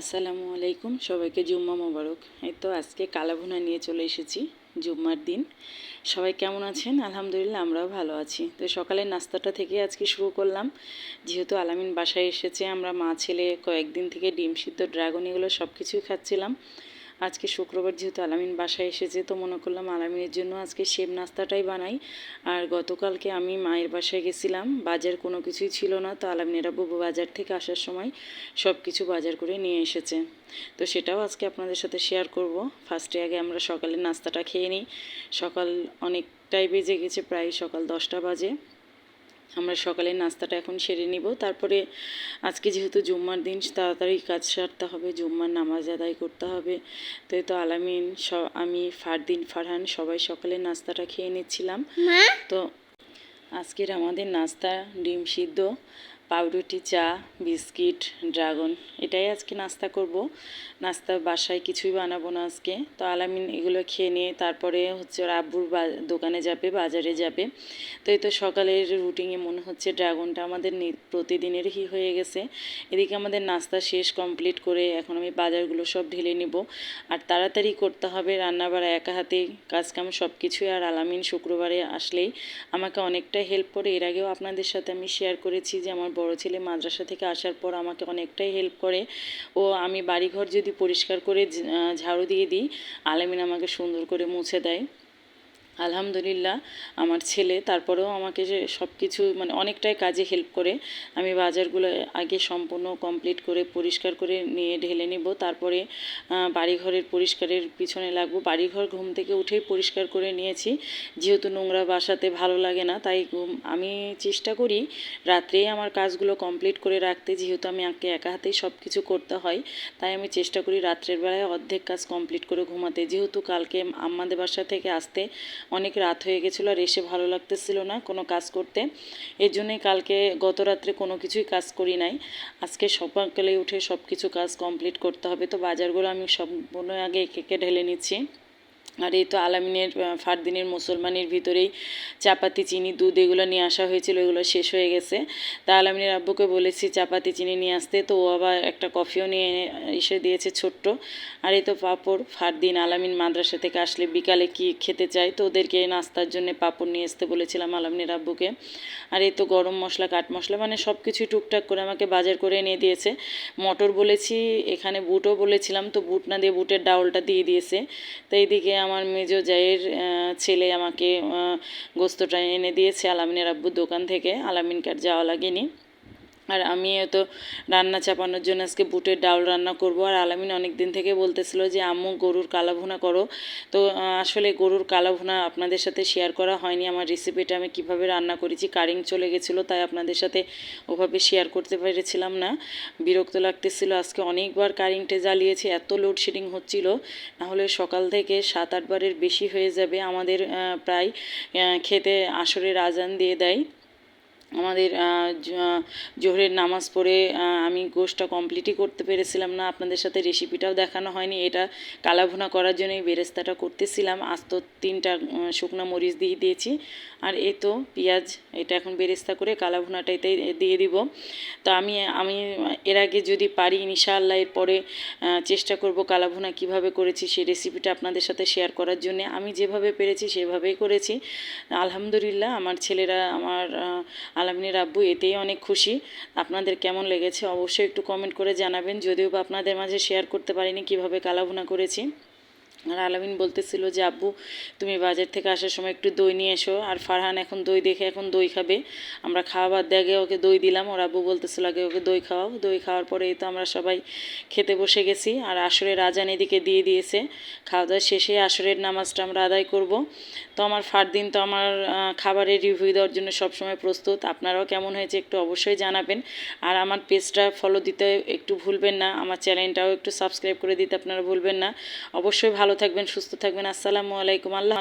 আসসালামু আলাইকুম, সবাইকে জুম্মা মোবারক। এই তো আজকে কালাভুনা নিয়ে চলে এসেছি, জুম্মার দিন। সবাই কেমন আছেন? আলহামদুলিল্লাহ, আমরাও ভালো আছি। তো সকালের নাস্তাটা থেকে আজকে শুরু করলাম। যেহেতু আলামিন বাসায় এসেছে, আমরা মা, ছেলে কয়েকদিন থেকে ডিম সিদ্ধ, ড্রাগন এগুলো সব কিছুই খাচ্ছিলাম। আজকে শুক্রবার যেহেতু আলামিন বাসায় এসেছে, তো মনে করলাম আলামিনের জন্য আজকে সেব নাস্তাটাই বানাই। আর গতকালকে আমি মায়ের বাসায় গেছিলাম, বাজার কোনো কিছুই ছিল না, তো আলামিনেরা বাবু বাজার থেকে আসার সময় সব কিছু বাজার করে নিয়ে এসেছে। তো সেটাও আজকে আপনাদের সাথে শেয়ার করব। ফার্স্টে আগে আমরা সকালের নাস্তাটা খেয়ে নিই। সকাল অনেকটাই বেজে গেছে, প্রায় সকাল দশটা বাজে। আমরা সকালে নাস্তাটা এখন সেরে নিব। তারপরে আজকে যেহেতু জুম্মার দিন তাড়াতাড়ি কাজ সারতে হবে জুম্মার নামাজ আদায় করতে হবে। তো এই তো আলামিন স আমি ফারদিন ফারহান সবাই সকালে নাস্তাটা খেয়ে নিচ্ছিলাম। তো আজকের আমাদের নাস্তা ডিম সিদ্ধ। পাউরুটি চা বিস্কিট, ড্রাগন, এটাই আজকে নাস্তা করব। নাস্তা বাসায় কিছুই বানাবো না আজকে। তো আলামিন এগুলো খেয়ে নিয়ে তারপরে হচ্ছে ওর আব্বুর দোকানে যাবে, বাজারে যাবে। তো এই তো সকালের রুটিনে মনে হচ্ছে ড্রাগনটা আমাদের প্রতিদিনের প্রতিদিনেরই হয়ে গেছে। এদিকে আমাদের নাস্তা শেষ কমপ্লিট করে এখন আমি বাজারগুলো সব ঢেলে নিব। আর তাড়াতাড়ি করতে হবে, রান্নাবাড়া একা হাতে কাজকাম সব কিছুই আর আলামিন শুক্রবারে আসলেই আমাকে অনেকটা হেল্প করে। এর আগেও আপনাদের সাথে আমি শেয়ার করেছি যে আমার বড় ছেলে মাদ্রাসা থেকে আসার পর আমাকে অনেকটাই হেল্প করে। ও আমি বাড়িঘর যদি পরিষ্কার করে ঝাড়ু দিয়ে দিই, আলামিন আমাকে সুন্দর করে মুছে দেয়। আলহামদুলিল্লাহ, আমার ছেলে তারপরেও আমাকে যে সব কিছু মানে অনেকটাই কাজে হেল্প করে, আমি বাজারগুলো আগে সম্পূর্ণ কমপ্লিট করে, পরিষ্কার করে নিয়ে ঢেলে নিব, তারপরে বাড়িঘরের পরিষ্কারের পিছনে লাগবো। বাড়িঘর ঘুম থেকে উঠেই পরিষ্কার করে নিয়েছি, যেহেতু নোংরা বাসাতে ভালো লাগে না, তাই আমি চেষ্টা করি রাত্রেই আমার কাজগুলো কমপ্লিট করে রাখতে, যেহেতু আমি আঁকে একা হাতেই সব কিছু করতে হয়, তাই আমি চেষ্টা করি রাত্রের বেলায় অর্ধেক কাজ কমপ্লিট করে ঘুমাতে। যেহেতু কালকে আমাদের বাসা থেকে আসতে অনেক রাত হয়ে গেছিল আর এসে ভালো লাগতেছিল না কোনো কাজ করতে। এর জন্যই কালকে গত রাত্রে কোনো কিছুই কাজ করি নাই। আজকে সকালে উঠে সব কিছু কাজ কমপ্লিট করতে হবে। তো বাজারগুলো আমি সম্পূর্ণ আগে একে ঢেলে নিচ্ছি। আর এই তো আলামিনের ফারদিনের মুসলমানের ভিতরেই চাপাতি, চিনি, দুধ এগুলো নিয়ে আসা হয়েছিল, এগুলো শেষ হয়ে গেছে। তা আলামিনের আব্বুকে বলেছি চাপাতি, চিনি নিয়ে আসতে। তো ও আবার একটা কফিও নিয়ে এসে দিয়েছে ছোট্ট। আর এই তো পাঁপড়, ফারদিন, আলামিন মাদ্রাসা থেকে আসলে বিকালে কি খেতে চায়, তো ওদেরকে নাস্তার জন্য পাঁপড় নিয়ে আসতে বলেছিলাম আলামিনের আব্বুকে। আর এই তো গরম মশলা, কাঠ মশলা মানে সব কিছুই টুকটাক করে আমাকে বাজার করে এনে দিয়েছে। মটর বলেছি, এখানে বুটও বলেছিলাম, তো বুট না দিয়ে বুটের ডাউলটা দিয়ে দিয়েছে। তো এইদিকে আমার মেজো জায়ের ছেলে আমাকে গোস্তটা এনে দিয়েছে আলামিনের আব্বুর দোকান থেকে। আলামিন কাঠ যাওয়া লাগেনি। আর আমি তো রান্না চাপানোর জন্য আজকে বুটের ডাউল রান্না করব। আর আলামিন অনেক দিন থেকে বলতেছিল যে, আম্মু, গরুর কালাভুনা করো। তো আসলে গরুর কালাভুনা আপনাদের সাথে শেয়ার করা হয়নি। আমার রেসিপিটা আমি কীভাবে রান্না করেছি, কারিং চলে গেছিল, তাই আপনাদের সাথে ওভাবে শেয়ার করতে পেরেছিলাম না। বিরক্ত লাগতেছিল, আজকে অনেকবার কারিংটে জ্বালিয়েছি, এত লোডশেডিং হচ্ছিল। নাহলে সকাল থেকে সাত আটবারের বেশি হয়ে যাবে আমাদের প্রায় খেতে আসরের আজান দিয়ে দেয়। আমাদের জোহরের নামাজ পড়ে আমি গোশটা কমপ্লিটই করতে পেরেছিলাম না। আপনাদের সাথে রেসিপিটাও দেখানো হয়নি। এটা কালাভুনা করার জন্য এই বেরেস্তাটা করতেছিলাম। আস্ত তিনটা শুকনো মরিচ দিয়ে দিয়েছি। আর এ তো পেঁয়াজ, এটা এখন বেরেস্তা করে কালাভুনাটাইতে দিয়ে দিব। তো আমি আমি এর আগে যদি পারি, ইনশাআল্লাহ এরপরে চেষ্টা করব কালাভুনা কীভাবে করেছি, সেই রেসিপিটা আপনাদের সাথে শেয়ার করার জন্য। আমি যেভাবে পেরেছি, সেভাবেই করেছি। আলহামদুলিল্লাহ, আমার ছেলেরা, আমার আলামিনের আব্বু, এতেই অনেক খুশি। আপনাদের কেমন লেগেছে? অবশ্যই একটু কমেন্ট করে জানাবেন। যদিও বা আপনাদের মাঝে শেয়ার করতে পারিনি কীভাবে কালাভুনা করেছি। আর আলামিন বলতেছিল যে, আব্বু, তুমি বাজার থেকে আসার সময় একটু দই নিয়ে এসো। আর ফারহান এখন দই দেখে এখন দই খাবে। আমরা খাওয়াবার দেখে ওকে দই দিলাম। ওর আব্বু বলতেছিল আগে ওকে দই খাওয়াও। দই খাওয়ার পরে তো আমরা সবাই খেতে বসে গেছি। আর আসরের আজান এদিকে দিয়ে দিয়েছে। খাওয়া দাওয়া শেষে আসরের নামাজটা আমরা আদায় করব। তো আমার ফারদিন তো আমার খাবারের রিভিউ দেওয়ার জন্য সবসময় প্রস্তুত। আপনারাও কেমন হয়েছে একটু অবশ্যই জানাবেন। আর আমার পেজটা ফলো দিতে একটু ভুলবেন না। আমার চ্যানেলটাও একটু সাবস্ক্রাইব করে দিতে আপনারা ভুলবেন না। অবশ্যই থাকবেন সুস্থ থাকবেন। আসসালামু আলাইকুম। আল্লাহ